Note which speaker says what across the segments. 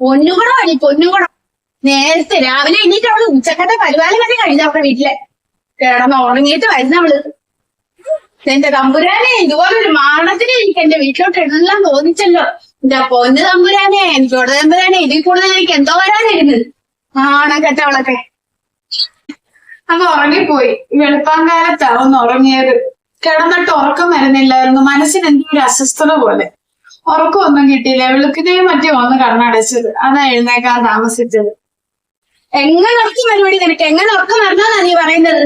Speaker 1: പൊന്നുകൂടെ അടി പൊന്നുകൂടെ നേരത്തെ രാവിലെ എണീറ്റ് അവൾ ഉച്ചക്കത്തെ പരിപാലനം വരെ കഴിഞ്ഞ അവരുടെ വീട്ടിലെ. കിടന്ന് വരുന്ന വരുന്നവൾ എന്റെ തമ്പുരാനെ ഇതുപോലൊരു മാണത്തിന് എനിക്ക് എന്റെ വീട്ടിലോട്ട് എല്ലാം തോന്നിച്ചല്ലോ. എന്റെ പൊന്ന് തമ്പുരാനെ എനിക്കോട് തമ്പുരാനെ ഇതിൽ കൂടുതൽ എനിക്ക് എന്തോ വരാനിരുന്നത് ആണോ കേട്ടവളൊക്കെ
Speaker 2: അങ്ങ് ഉറങ്ങിപ്പോയി. വെളുപ്പാങ്കാലത്താ ഒന്ന് ഉറങ്ങിയത്. കിടന്നിട്ട് ഉറക്കം വരുന്നില്ലായിരുന്നു. മനസ്സിന് എന്തോ ഒരു അസ്വസ്ഥത പോലെ. ഉറക്കമൊന്നും കിട്ടിയില്ല. വെളുക്കിനെയും മറ്റേ വന്ന് കണ്ണടച്ചത്. അതാ എഴുന്നേക്കാൻ താമസിച്ചത്.
Speaker 1: എങ്ങനെ ഉറക്കം പരിപാടി നിനക്ക്? എങ്ങനെ ഉറക്കം വരണമെന്നാ നീ പറയുന്നത്?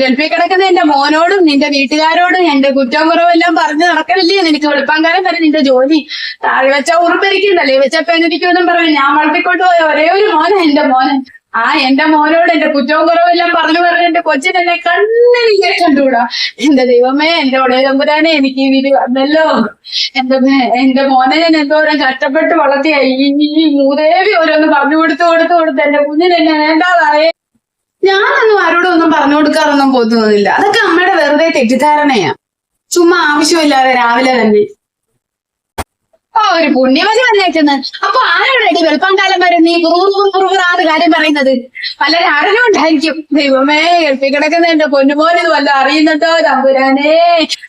Speaker 1: ഗൾഫിൽ കിടക്കുന്ന എന്റെ മോനോടും നിന്റെ വീട്ടുകാരോടും എന്റെ കുറ്റവും കുറവെല്ലാം പറഞ്ഞു നടക്കണില്ലേ നിനക്ക്? വെളുപ്പാങ്കാലം വരെ നിന്റെ ജോലി. താഴെ വെച്ച ഉറുപ്പിരിക്കുന്നല്ലേ വെച്ചപ്പോ എന്തിരിക്കുമെന്നും പറഞ്ഞു ഞാൻ വളർത്തിക്കൊണ്ട് പോയ ഒരേ ഒരു മോനെ എന്റെ മോനൻ. ആ എന്റെ മോനോട് എന്റെ കുറ്റവും കുറവെല്ലാം പറഞ്ഞു പറഞ്ഞു എന്റെ കൊച്ചിനെന്നെ കണ്ണിനെ കണ്ടുകൂടാ? എന്റെ ദൈവമേ എന്റെ ഉടയതമ്പുരാനെ എനിക്ക് ഈ വീട് വന്നല്ലോ. എന്റെ എന്റെ മോനെ ഞാൻ എന്തോരം കഷ്ടപ്പെട്ട് വളർത്തിയ ഈ മൂദേവി ഓരോന്ന് പറഞ്ഞു കൊടുത്തു കൊടുത്തു കൊടുത്ത്. എന്റെ കുഞ്ഞിന് എന്നെ വേണ്ടാതായേ.
Speaker 2: ഞാനൊന്നും ആരോടും ഒന്നും പറഞ്ഞു കൊടുക്കാറൊന്നും പോത്തുന്നില്ല അതൊക്കെ അമ്മയുടെ വെറുതെ തെറ്റിദ്ധാരണയാ. ചുമ്മാ ആവശ്യമില്ലാതെ രാവിലെ തന്നെ
Speaker 1: ഓ ഒരു പുണ്യമതി വന്നേക്കുന്നത് അപ്പൊ ആരോടടി കാലം വരെ നീ കുറുകുറാറ് കാര്യം പറയുന്നത് പലരും ആരും ഉണ്ടായിരിക്കും ദൈവമേ കിടക്കുന്ന എന്റെ പൊന്നുമോൻ ഇത് വല്ല അറിയുന്നുണ്ടോ തമ്പുരാനെ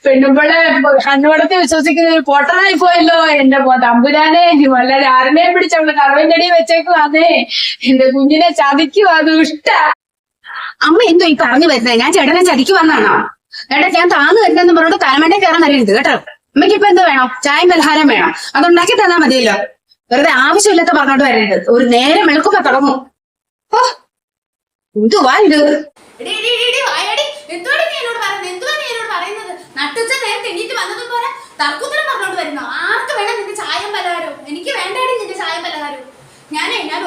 Speaker 1: പെണ്ണുമ്പളെ കണ്ണുപടത്തി വിശ്വസിക്കുന്ന ഒരു പൊട്ടനായി പോയല്ലോ എന്റെ തമ്പുരാനെ വല്ല ആരനെയും പിടിച്ചവൾ കറവിന്റെ വെച്ചേക്കുവാന്നേ എന്റെ കുഞ്ഞിനെ ചതിക്കുവാ ദുഷ്ട അമ്മ എന്തോ ഈ പറഞ്ഞു വരുന്നത് ഞാൻ ചേട്ടനെ ചതിക്കുവാന്നാണോ ഏട്ടാ ഞാൻ താന്ന് വരുന്നെന്ന് പറഞ്ഞിട്ട് തലമണ്ടേ കയറാൻ അറിയരുത് കേട്ടോ അമ്മയ്ക്ക് ഇപ്പൊ എന്തോ വേണം? ചായയും പലഹാരം വേണം. അതുണ്ടാക്കി തന്നാ മതിയല്ലോ. വെറുതെ ആവശ്യമില്ലാത്ത പറഞ്ഞോണ്ട് വരരുത്. ഒരു നേരം വെളുക്കുമ്പോ തുടങ്ങും. ഓ എന്തുവാ ഇത്
Speaker 3: തർക്കുത്തരം പറഞ്ഞോണ്ട്? ആർക്ക് വേണം? എനിക്ക്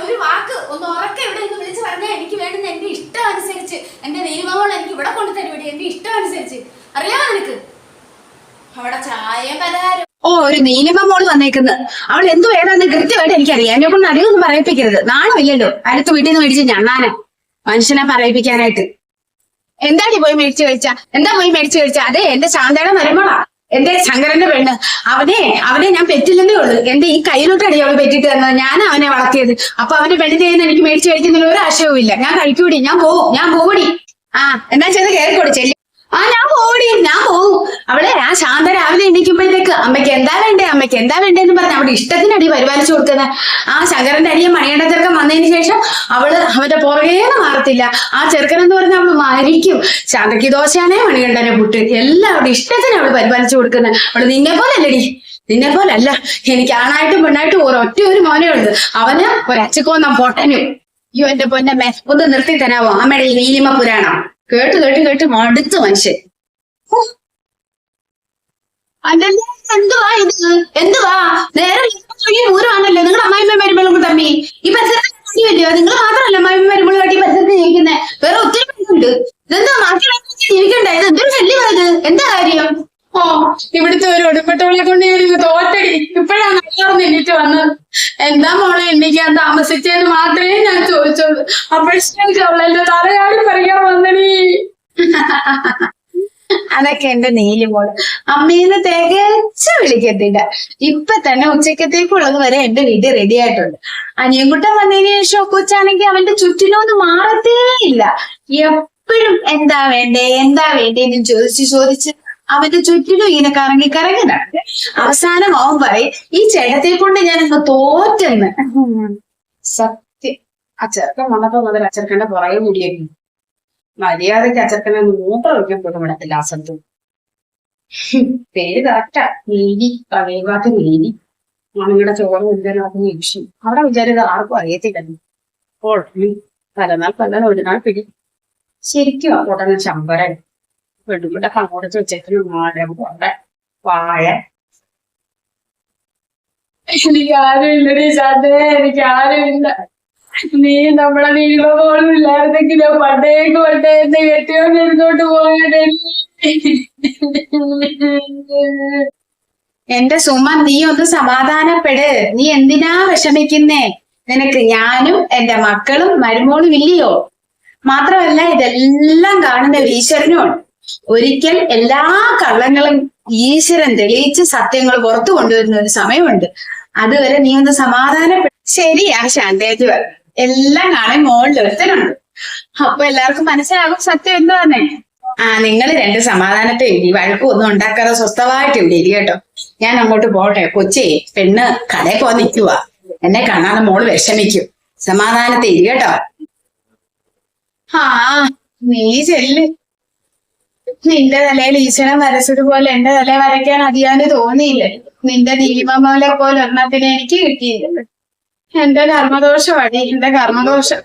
Speaker 3: ഒരു വാക്ക് ഒന്ന് ഉറക്കെ ഇവിടെ നിന്ന് വിളിച്ച് എനിക്ക് എന്റെ ഇഷ്ടം അനുസരിച്ച് എന്റെ നിയമങ്ങൾ എനിക്ക് ഇവിടെ കൊണ്ടുതരുവിടെ തരുവടി എന്റെ ഇഷ്ടം അനുസരിച്ച് അറിയാമോ നിനക്ക്?
Speaker 1: ഓ ഒരു നീലിമ മോൾ വന്നേക്കുന്നത് അവൾ എന്തോ ഏതാന്ന് കൃത്യമായിട്ട് എനിക്കറിയാം എന്നെ കൊണ്ട് അറിയൊന്നും പറയിപ്പിക്കരുത്. നാണമില്ലല്ലോ. അടുത്ത വീട്ടിൽ നിന്ന് മേടിച്ച് ഞണ്ണാനെ. മനുഷ്യനെ പറയിപ്പിക്കാനായിട്ട്. എന്താടി പോയി മേടിച്ചു കഴിച്ച? എന്താ പോയി മേടിച്ചു കഴിച്ച? അതെ എന്റെ ശാന്തയുടെ മരുമളാ എന്റെ ശങ്കരന്റെ പെണ്ണ്. അവനെ അവനെ ഞാൻ പെറ്റില്ലെന്നേ ഉള്ളൂ. എന്റെ ഈ കയ്യിലോട്ടടി അവൾ പെറ്റിട്ട് തന്നത് ഞാൻ അവനെ വളർത്തിയത്. അപ്പൊ അവന്റെ പെണ്ണിന്റെ കയ്യിൽ നിന്ന് എനിക്ക് മേടിച്ചു കഴിക്കുന്നതിൽ ഒരു ആശയവും ഇല്ല ഞാൻ കഴിക്കൂടി. ഞാൻ പോവും. ഞാൻ പോവടി. ആ എന്നാ ചെന്ന് കയറി ചെല്ലി. ആ ഞാൻ പോടി ഞാൻ പോകും അവളെ ആ ശാന്ത രാവിലെ എണീക്കുമ്പോഴത്തേക്ക് അമ്മയ്ക്ക് എന്താ വേണ്ടേ അമ്മയ്ക്ക് എന്താ വേണ്ടേന്ന് പറഞ്ഞ് അവിടെ ഇഷ്ടത്തിനടി പരിപാലിച്ചു കൊടുക്കുന്ന ആ ശങ്കരന്റെ അടിയെ മണിയുടെ ചെറുക്കൻ വന്നതിന് ശേഷം അവൾ അവന്റെ പുറകേന്ന് മാറത്തില്ല. ആ ചെറുക്കൻ എന്ന് പറഞ്ഞാൽ അവൾ മരിക്കും. ശാന്തയ്ക്ക് ദോശയാണേ മണികണ്ഠനെ പുട്ട്. എല്ലാം അവിടെ ഇഷ്ടത്തിന് അവൾ പരിപാലിച്ചു കൊടുക്കുന്നത്. അവൾ നിന്നെ പോലെ പോലല്ലടി നിന്നെ പോലല്ല. എനിക്ക് ആണായിട്ടും പെണ്ണായിട്ടും ഒരൊറ്റ ഒരു മോനേ ഉള്ളു. അവന് ഒരച്ചക്കോന്നാ പൊട്ടനും. അയ്യോ എന്റെ പൊന്നെ ഒന്ന് നിർത്തി തരാവോ? അമ്മയുടെ നീലിമ പുരാണം. കേട്ട് കേട്ട് കേട്ട് മടുത്ത മനുഷ്യൻ. അല്ലല്ല എന്തുവാ ഇത്? എന്തുവാ? നേരെ ഊരാണല്ലോ നിങ്ങൾ അമ്മായിമ്മ മരുമകളും തമ്മി ഈ പരിസരത്ത് കാര്യമല്ലയോ നിങ്ങൾ മാത്രമല്ല അമ്മായിമ്മ മരുമകളുമായിട്ട് ഈ പരിസരത്ത് ജീവിക്കുന്നത് വേറെ ഒത്തിരി പേരുണ്ട്. ഇതെന്താ നാട്ടിലേക്ക് ജീവിക്കണ്ടേ? ഇത് എന്തൊരു ശല്യമാ ഇത്? എന്താ കാര്യം?
Speaker 2: ഓ ഇവിടുത്തെ ഒരു ഒടുപ്പെട്ടവളെ കൊണ്ട് ഞാൻ തോറ്റടി. ഇപ്പോഴാണ് എണീറ്റ് വന്നത് എന്താ മോളെ എണ്ണിക്കാൻ താമസിച്ചതെന്ന് മാത്രമേ ഞാൻ ചോദിച്ചുള്ളൂ അപ്പോഴേക്കും അവളെന്റെ തറയാടി പറയാൻ വന്നടി.
Speaker 1: അതൊക്കെ എന്റെ നീലിമോൾ അമ്മീന്ന് തികച്ച് വിളിക്കത്തില്ല. ഇപ്പൊ തന്നെ ഉച്ചക്കത്തേക്കുള്ളത് വരെ എന്റെ വീട്ടിൽ റെഡി ആയിട്ടുണ്ട്. അനിയൻകുട്ടൻ വന്നതിന് ശേഷം കൊച്ചാണെങ്കിൽ അവന്റെ ചുറ്റിനൊന്നും മാറത്തേ ഇല്ല. എപ്പോഴും എന്താ വേണ്ടേ എന്താ വേണ്ടേന്ന് ചോദിച്ച് ചോദിച്ച് അവന്റെ ചുറ്റിലും ഇങ്ങനെ കറങ്ങി കറങ്ങി നടക്കും അവസാനം അവൻ പറയും ഈ ചേട്ടത്തെ കൊണ്ട് ഞാൻ ഇന്ന് തോറ്റെന്ന്. സത്യം. ആ ചെറുക്കൻ വന്നപ്പോ മുതൽ ആ ചെറുക്കന്റെ പുറകെ കൂടിയായിരുന്നു മര്യാദയ്ക്ക് അച്ചർക്കനെ മൂത്ര വയ്ക്കപ്പെട്ടു പോലും വിടത്തില്ല സ്ഥലത്ത് പേര് കറക്റ്റാ നീലി പഴയവാക്ക് നീലി. മണിയുടെ ചോറ് കൊണ്ടുവരാത്ത നിമിഷം അവിടെ വിചാരിത ആർക്കും അറിയത്തില്ലല്ലോ. പലനാൾ പല ഒരു നാൾ പിടി. ശരിക്കും ആ പൊട്ടന ശമ്പരൻ പെണ്ണുങ്ങളുടെ കൊടുത്ത് വെച്ചേക്കുന്ന മരം കൊണ്ട് വാഴ
Speaker 2: എനിക്ക് ആരുമില്ലടി ശാന്തേ എനിക്ക് ആരുമില്ല നീ നമ്മളെ നീള പോലും ഞാൻ പണ്ടേക്ക് പണ്ടേ എന്നെ കെട്ടിയോണ്ട് എടുത്തോണ്ട് പോയാലേ
Speaker 1: എന്റെ സുമ നീ ഒന്ന് സമാധാനപ്പെട്. നീ എന്തിനാ വിഷമിക്കുന്നേ? നിനക്ക് ഞാനും എന്റെ മക്കളും മരുമോളും ഇല്ലയോ? മാത്രമല്ല ഇതെല്ലാം കാണുന്ന ഈശ്വരനുമാണ് ഒരിക്കൽ എല്ലാ കള്ളങ്ങളും ഈശ്വരൻ തെളിയിച്ച് സത്യങ്ങൾ പുറത്തു കൊണ്ടുവരുന്ന ഒരു സമയമുണ്ട്. അതുവരെ നീ ഒന്ന് സമാധാനപ്പെടും ശരിയാ ശാന്തേജ് എല്ലാം കാണാൻ മോളിൽ ഒരുത്തനുണ്ട്. അപ്പൊ എല്ലാവർക്കും മനസ്സിലാകും സത്യം എന്തുവാന്നേ ആ നിങ്ങൾ രണ്ട് സമാധാനത്തെ ഇരി വഴക്കും ഒന്നും ഉണ്ടാക്കാതെ സ്വസ്ഥമായിട്ട് ഇവിടെ ഇരി കേട്ടോ. ഞാൻ അങ്ങോട്ട് പോട്ടെ. കൊച്ചി പെണ്ണ് കടയിൽ പോകാൻ നിൽക്കുക എന്നെ കാണാതെ മോൾ വിഷമിക്കും. സമാധാനത്തെ ഇരി കേട്ടോ. ആ നീ ചെല്ല്. നിന്റെ തലയിൽ ഈശ്വരൻ വരച്ചതുപോലെ എന്റെ തല വരയ്ക്കാൻ അതിയാന് തോന്നിയില്ല. നിന്റെ ദീപമോലെ പോലെ ഒരെണ്ണത്തിന് എനിക്ക് കിട്ടിയില്ല. എന്റെ കർമ്മദോഷമാണ് എന്റെ കർമ്മദോഷം.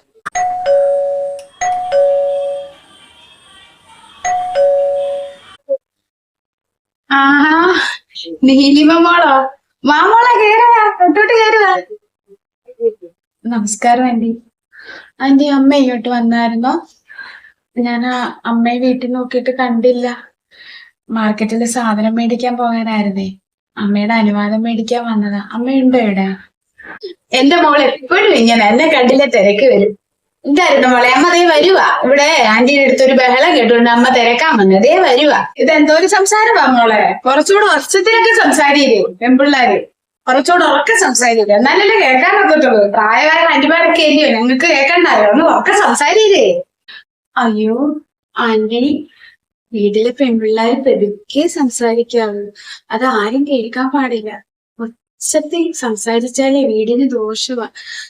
Speaker 1: ആഹാ നീലിമ മോളോ. മാമോളെ കേറുക തൊട്ടോട്ട് കേറുക നമസ്കാരം ആന്റി. ആന്റി അമ്മ ഇങ്ങോട്ട് വന്നായിരുന്നോ? ഞാൻ അമ്മയെ വീട്ടിൽ നോക്കിയിട്ട് കണ്ടില്ല. മാർക്കറ്റിൽ സാധനം മേടിക്കാൻ പോകാനായിരുന്നേ. അമ്മയുടെ അനുവാദം മേടിക്കാൻ വന്നതാ. അമ്മയുണ്ടോ ഇവിടെ എന്റെ മോളെ എപ്പോഴും ഇങ്ങനെ എന്നെ കണ്ടില്ല തിരക്ക് വരും. എന്തായിരുന്നു മോളെ? അമ്മ ദേ വരുവാ. ഇവിടെ ആന്റിയുടെ അടുത്തൊരു ബഹളം കേട്ടുകൊണ്ട് അമ്മ തിരക്കാൻ വന്നു. ദേ വരുവാ. ഇതെന്തോ ഒരു സംസാരമാ മോളെ. കുറച്ചുകൂടെ വർഷത്തിലൊക്കെ സംസാരിയില്ലേ പെൺപിള്ളാര്? കുറച്ചുകൂടെ ഉറക്കെ സംസാരിക്കില്ല എന്നാലല്ലേ കേൾക്കാൻ പറ്റത്തുള്ളൂ. പ്രായമായ ആന്റിമാരൊക്കെ ഇല്ലയോ ഞങ്ങൾക്ക് കേൾക്കണ്ടായോ? ഒന്ന് ഉറക്കെ സംസാരിയില്ലേ? അയ്യോ ആന്റി വീട്ടിലെ പെൺപിള്ളേർ പെതുക്കെ സംസാരിക്കാവൂ അത് ആരും കേൾക്കാൻ പാടില്ല. ഉച്ചത്തിൽ സംസാരിച്ചാലേ വീടിന് ദോഷമാ.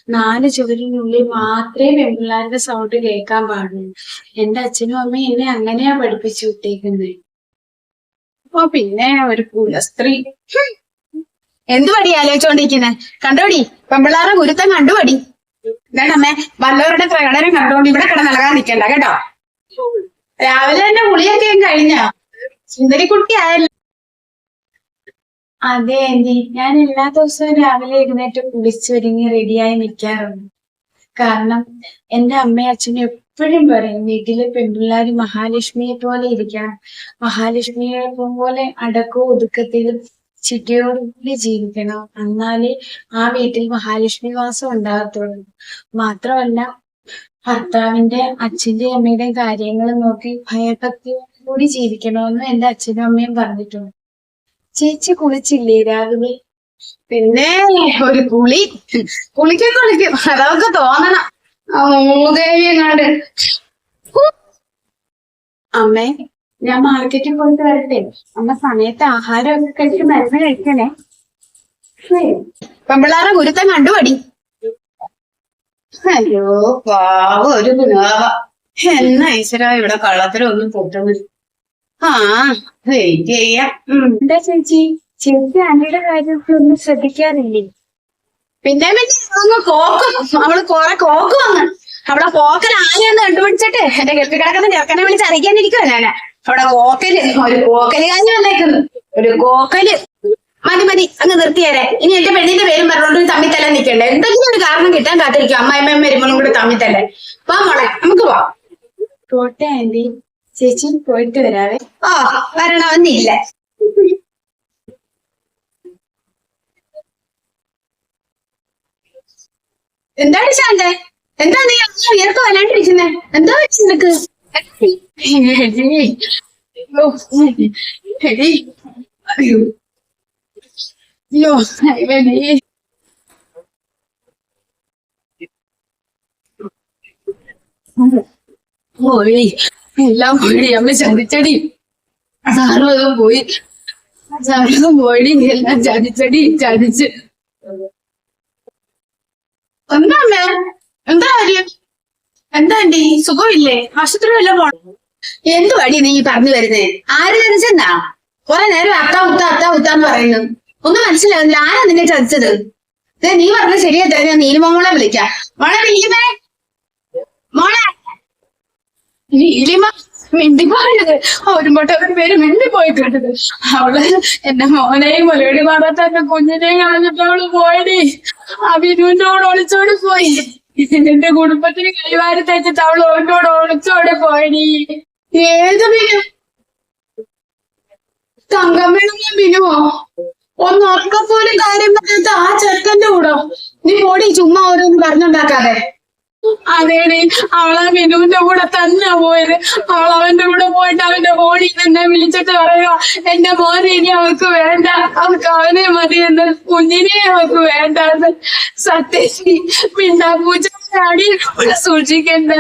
Speaker 1: നാല് ചുവരിനുള്ളിൽ മാത്രമേ പെൺപിള്ളേരുടെ സൗണ്ട് കേൾക്കാൻ പാടുള്ളൂ. എന്റെ അച്ഛനും അമ്മയും എന്നെ അങ്ങനെയാ പഠിപ്പിച്ചു വിട്ടേക്കുന്നത് അപ്പൊ പിന്നെ ഒരു കുലസ്ത്രീ. എന്തുപടി ആലോചിച്ചോണ്ടിരിക്കുന്നെ? കണ്ടോടി? പെൺപിള്ളേരുടെ ഗുരുത്തം കണ്ടുപടി ഇതാണമ്മേ വല്ലവരുടെ പ്രകടനം കണ്ടോണ്ട് ഇവിടെ കിടന്നിളകാൻ നിൽക്കണ്ട കേട്ടോ? രാവിലെ തന്നെ കുളിയൊക്കെ കഴിഞ്ഞ? സുന്ദരിക്കുട്ടി ആയല്ലോ. അതെ ആന്റി. ഞാൻ എല്ലാ ദിവസവും രാവിലെ എഴുന്നേറ്റ് കുളിച്ചൊരുങ്ങി റെഡിയായി നിൽക്കാറുണ്ട്. കാരണം എന്റെ അമ്മയും അച്ഛനും എപ്പോഴും പറയും വീട്ടിലെ പെൺപിള്ളാര് മഹാലക്ഷ്മിയെ പോലെ ഇരിക്കണം. മഹാലക്ഷ്മിയെ പോലെ അടക്കവും ഒതുക്കത്തിലും ചിട്ടയോടുകൂടി ജീവിക്കണം. എന്നാലേ ആ വീട്ടിൽ മഹാലക്ഷ്മി വാസം ഉണ്ടാകത്തുള്ളൂ. മാത്രമല്ല ഭർത്താവിന്റെ അച്ഛന്റെ അമ്മയുടെ കാര്യങ്ങൾ നോക്കി ഭയഭക്തിയോടുകൂടി ജീവിക്കണമെന്ന് എന്റെ അച്ഛനും അമ്മയും പറഞ്ഞിട്ടുണ്ട്. ചേച്ചി കുളിച്ചില്ലേ രാവിലെ? പിന്നെ ഒരു കുളി. കുളിക്കും കുളിക്കും. അതൊക്കെ തോന്നണം. അമ്മേ ഞാൻ മാർക്കറ്റിൽ പോയിട്ട് വരട്ടെ. അമ്മ സമയത്ത് ആഹാരമൊക്കെ കഴിച്ച് മരുന്ന് കഴിക്കണേ. പെമ്പിള്ളാറെ ഗുരുത്തം കണ്ടുപടി. അയ്യോ പാവ ഒരു ഗുണാവ എന്നാ ഈശ്വര ഇവിടെ കള്ളത്തിലൊന്നും പൊട്ടുന്നില്ല. ആ വെയിറ്റ് ചെയ്യാം. എന്താ ചേച്ചി? ചേച്ചി ആന്റിയുടെ കാര്യമൊക്കെ ഒന്നും ശ്രദ്ധിക്കാറില്ലേ? പിന്നെ പിന്നെ അങ്ങ് കോക്കും അവൾ കൊറേ കോക്ക് വന്ന് അവിടെ കോക്കൽ ആനയൊന്ന് കണ്ടുപിടിച്ചിട്ട്? എന്റെ കെട്ടി കിടക്കുന്ന ചെറുക്കനെ വിളിച്ച് അറിയിക്കാനിരിക്കുവോ ഞാൻ അവിടെ കോക്കൽ. ഒരു കോക്കൽ കാഞ്ഞ് വന്നേക്കുന്നു. ഒരു കോക്കൽ. മതി മതി അങ്ങ് നിർത്തിയേരെ. ഇനി എന്റെ പെണ്ണിന്റെ പേരും പറഞ്ഞോണ്ട് തമ്മിൽ തല്ല നിൽക്കണ്ടേ? എന്തെങ്കിലും ഒരു കാരണം കിട്ടാൻ കാത്തിരിക്കും. അമ്മായിമ്മയും വരുമ്പോഴും കൂടെ തമ്മിൽ തല്ലേ വാ മോളെ നമുക്ക് പോവാം. പോട്ടെ ആന്റി. ചേച്ചി പോയിട്ട് വരാവേ. ഓ വരണമെന്നില്ല. എന്താണ് ശാന്ത? എന്താ നീ അങ്ങനെ ഉയർത്ത് വല്ലാണ്ടിരിക്കുന്നെ? എന്താ വെച്ചു നിനക്ക്. അയ്യോ എല്ലാം അമ്മ പോയി. എന്താ എന്താ കാര്യം? എന്താ സുഖമില്ലേ? ആശുപത്രി വല്ല പോണം? എന്തു വഴി നീ പറഞ്ഞു വരുന്നേ? ആര് ചതിച്ചെന്നാ കൊറേ നേരം അത്ത ഉത്ത അത്ത ഉത്താന്ന് പറയുന്നു. ഒന്നും മനസ്സിലാവുന്നില്ല. ആരാ നിന്നെ ചതിച്ചത് നീ പറഞ്ഞ ശരിയാ. ഞാൻ നീലിമോളെ വിളിക്കാം. മോളെ നീലിമേ. മോളെ. നീലിമ
Speaker 2: മിണ്ടിപ്പോയത്. ഒരുമ്പോട്ടവൻ പേര് മിണ്ടിപ്പോയി കേട്ടത്. അവൾ എന്റെ മോനെയും മുലയുടെ മാറാത്ത എന്റെ കുഞ്ഞിനെയും കളഞ്ഞിട്ട് അവൾ പോയടി. ആ ബിനുവിന്റെ കൂടെ ഒളിച്ചോട് പോയി. എന്റെ കുടുംബത്തിന് കൈവാരി തയ്ച്ചിട്ട് അവൾ ഓരോട് ഒളിച്ചോടെ പോയടി. ഏത് ബിനു തങ്കമ്മയുടെ ബിനുവോ ഒന്ന് ഉറക്കപ്പോലും കാര്യം പറയാത്ത ആ ചെറുക്കന്റെ കൂടോ? നീ പോടി ചുമ്മാ ഓരോന്ന് പറഞ്ഞുണ്ടാക്കാതെ. അതേടി അവളാ ബിനുവിന്റെ കൂടെ തന്നെ പോയത്. അവൾ അവന്റെ കൂടെ പോയിട്ട് അവന്റെ ഫോണിൽ എന്നെ വിളിച്ചിട്ട് പറയുക എന്റെ മോനെ ഇനി അവൾക്ക് വേണ്ട. അവൾക്ക് അവനെ മതി എന്ന് കുഞ്ഞിനെ അവൾക്ക് വേണ്ടെന്ന് സത്യശ്രീ പൂജ അടിയിൽ സൂക്ഷിക്കണ്ട?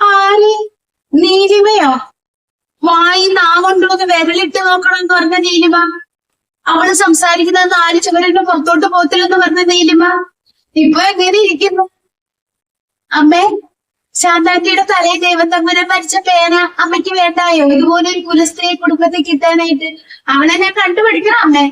Speaker 1: ആര്? നീലിമയോ? വായി നാവുണ്ടോന്ന് വിരലിട്ട് നോക്കണം എന്ന് പറഞ്ഞ നീലിമ. അവൾ സംസാരിക്കുന്നത് നാല് ചുവരന്റെ പുറത്തോട്ട് പോകത്തില്ലെന്ന് പറഞ്ഞ നീലിമ. ഇപ്പൊ എങ്ങനെ ഇരിക്കുന്നു? അമ്മേ ശാന്താന്റിയുടെ തലേ ദൈവത്തമ്മനെ മരിച്ച പേന അമ്മയ്ക്ക് വേണ്ടായോ? ഇതുപോലെ ഒരു കുലസ്ത്രീ കുടുംബത്തിൽ കിട്ടാനായിട്ട്. അവളെ ഞാൻ കണ്ടുപിടിക്കണം അമ്മേ.